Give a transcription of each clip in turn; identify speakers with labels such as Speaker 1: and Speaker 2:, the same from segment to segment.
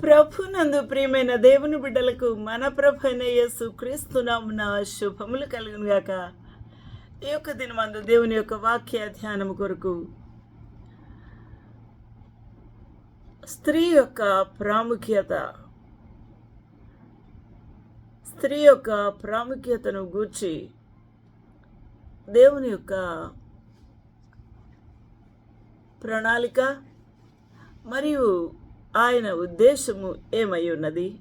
Speaker 1: ప్రభునందు ప్రియమైన దేవుని బిడ్డలకు మన ప్రభు అయిన యేసు క్రీస్తునామున శుభములు కలుగును గాక ఈ యొక్క దినమందు దేవుని యొక్క వాక్య ధ్యానం కొరకు స్త్రీ యొక్క ప్రాముఖ్యత స్త్రీ యొక్క ప్రాముఖ్యతను గూర్చి దేవుని యొక్క ప్రణాళిక మరియు ఆయన ఉద్దేశము ఏమై ఉన్నది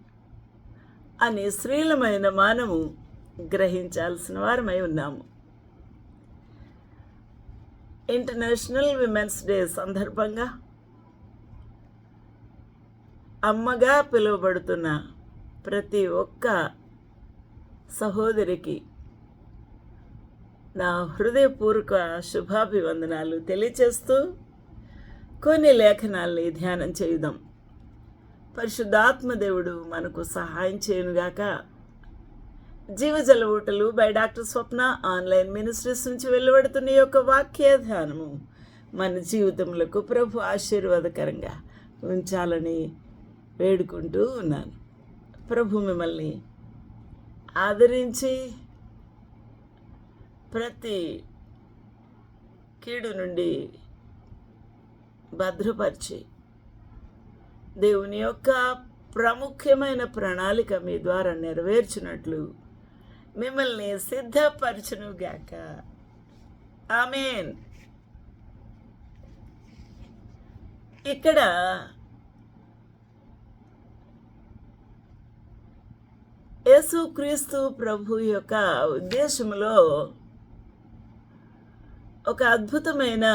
Speaker 1: అని స్త్రీలమైన మానము గ్రహించాల్సిన వారమై ఉన్నాము. ఇంటర్నేషనల్ విమెన్స్ డే సందర్భంగా అమ్మగా పిలువబడుతున్న ప్రతి ఒక్క సహోదరికి నా హృదయపూర్వక శుభాభివందనాలు తెలియచేస్తూ కొన్ని లేఖనాల్ని ధ్యానం చేయుదాం. పరిశుద్ధాత్మ దేవుడు మనకు సహాయం చేయనుగాక. జీవజల ఊటలు by doctor Swapna online ministries నుంచి వెలువడుతున్న ఈ యొక్క వాక్య ధ్యానము మన జీవితములకు ప్రభు ఆశీర్వాదకరంగా ఉంచాలని వేడుకుంటూ ఉన్నాను. ప్రభు మిమ్మల్ని ఆదరించి ప్రతి కీడు నుండి భద్రపరిచి దేవుని యొక్క ప్రాముఖ్యమైన ప్రణాళిక మీ ద్వారా నెరవేర్చినట్లు మిమ్మల్ని సిద్ధపరచునుగాక ఆమెన్. ఇక్కడ యేసుక్రీస్తు ప్రభు యొక్క ఉద్దేశంలో ఒక అద్భుతమైన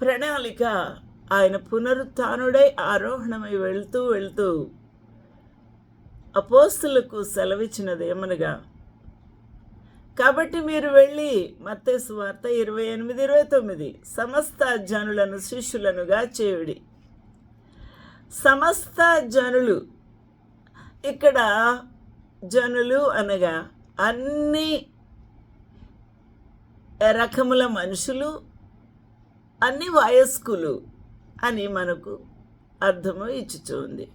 Speaker 1: ప్రణాళిక. ఆయన పునరుత్డై ఆరోహణమై వెళ్తూ వెళ్తూ అపోస్తులకు సెలవిచ్చినది ఏమనగా కాబట్టి మీరు వెళ్ళి మత్తేసు వార్త ఇరవై ఎనిమిది ఇరవై తొమ్మిది. సమస్త జనులను శిష్యులనుగా చేయుడి. సమస్త జనులు ఇక్కడ జనులు అనగా అన్ని రకముల మనుషులు అన్ని వయస్కులు అని మనకు అర్థము ఇచ్చుచుంది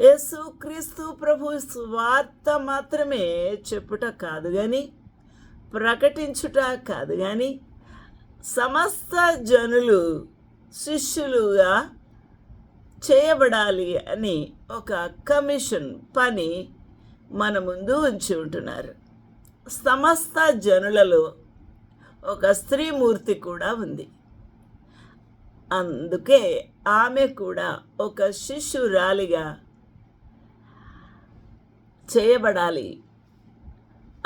Speaker 1: యేసుక్రీస్తు ప్రభు వార్త మాత్రమే చెప్పుట కాదు కానీ ప్రకటించుట కాదు కానీ సమస్త జనులు శిష్యులుగా చేయబడాలి అని ఒక కమిషన్ పని మన ముందు ఉంచి ఉంటున్నారు. సమస్త జనులలో ఒక స్త్రీమూర్తి కూడా ఉంది. అందుకే ఆమె కూడా ఒక శిష్యురాలిగా చేయబడాలి.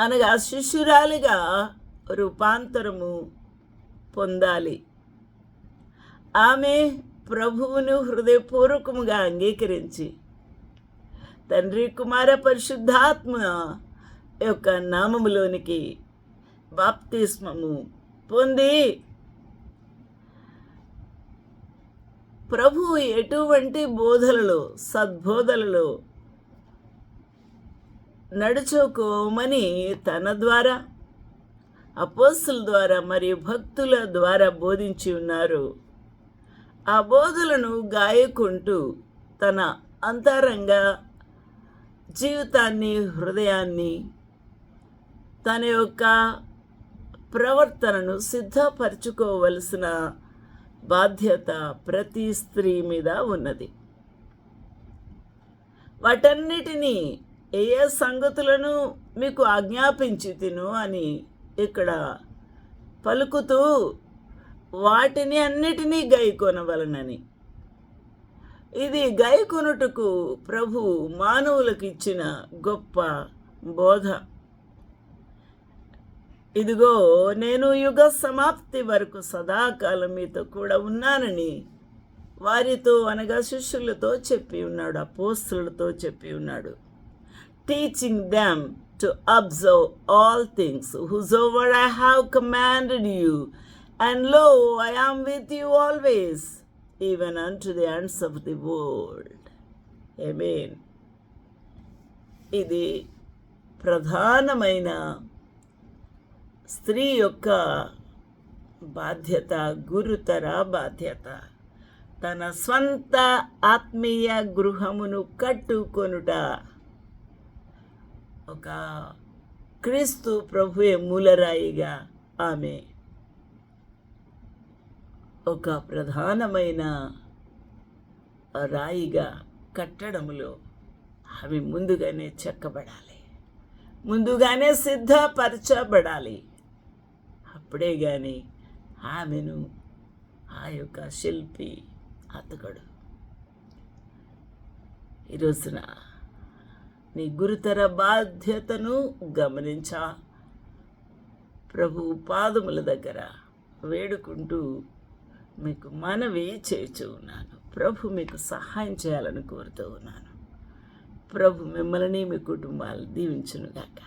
Speaker 1: అనగా శిష్యురాలిగా రూపాంతరము పొందాలి. ఆమె ప్రభువును హృదయపూర్వకముగా అంగీకరించి తండ్రి కుమార పరిశుద్ధాత్మ యొక్క నామములోనికి బాప్తిస్మము పొంది ప్రభు ఎటువంటి బోధలలో సద్బోధలలో నడుచుకోమని తన ద్వారా అపోస్తుల ద్వారా మరియు భక్తుల ద్వారా బోధించి ఉన్నారు. ఆ బోధలను గాయకుంటూ తన అంతరంగ జీవితాన్ని హృదయాన్ని తన యొక్క ప్రవర్తనను సిద్ధపరచుకోవలసిన బాధ్యత ప్రతి స్త్రీ మీద ఉన్నది. వాటన్నిటినీ ఏ ఏ సంగతులను మీకు ఆజ్ఞాపించి తిను అని ఇక్కడ పలుకుతూ వాటిని అన్నిటినీ గైకొనవలనని ఇది గైకొనుటకు ప్రభు మానవులకు ఇచ్చిన గొప్ప బోధ. ఇదిగో నేను యుగ సమాప్తి వరకు సదాకాలం మీతో కూడా ఉన్నానని వారితో అనగా శిష్యులతో చెప్పి ఉన్నాడు అపోస్తులతో చెప్పి ఉన్నాడు. Teaching them to observe all things whosoever I have commanded you and lo I am with you always even unto the ends of the world mean ఇది ప్రధానమైన స్త్రీ యొక్క బాధ్యత గురుతర బాధ్యత. తన స్వంత ఆత్మీయ గృహమును కట్టుకొనుట ఒక క్రీస్తు ప్రభువే మూలరాయిగా ఆమె ఒక ప్రధానమైన రాయిగా కట్టడములో అవి ముందుగానే చెక్కబడాలి. ముందుగానే సిద్ధపరచబడాలి. అప్పుడే కానీ ఆమెను ఆ యొక్క శిల్పి అతకడు. ఈ రోజున నీ గురుతర బాధ్యతను గమనించా. ప్రభు పాదముల దగ్గర వేడుకుంటూ మీకు మనవి చేస్తూ ఉన్నాను. ప్రభు మీకు సహాయం చేయాలని కోరుతూ ఉన్నాను. ప్రభు మిమ్మల్ని మీ కుటుంబాలు దీవించునుగాక.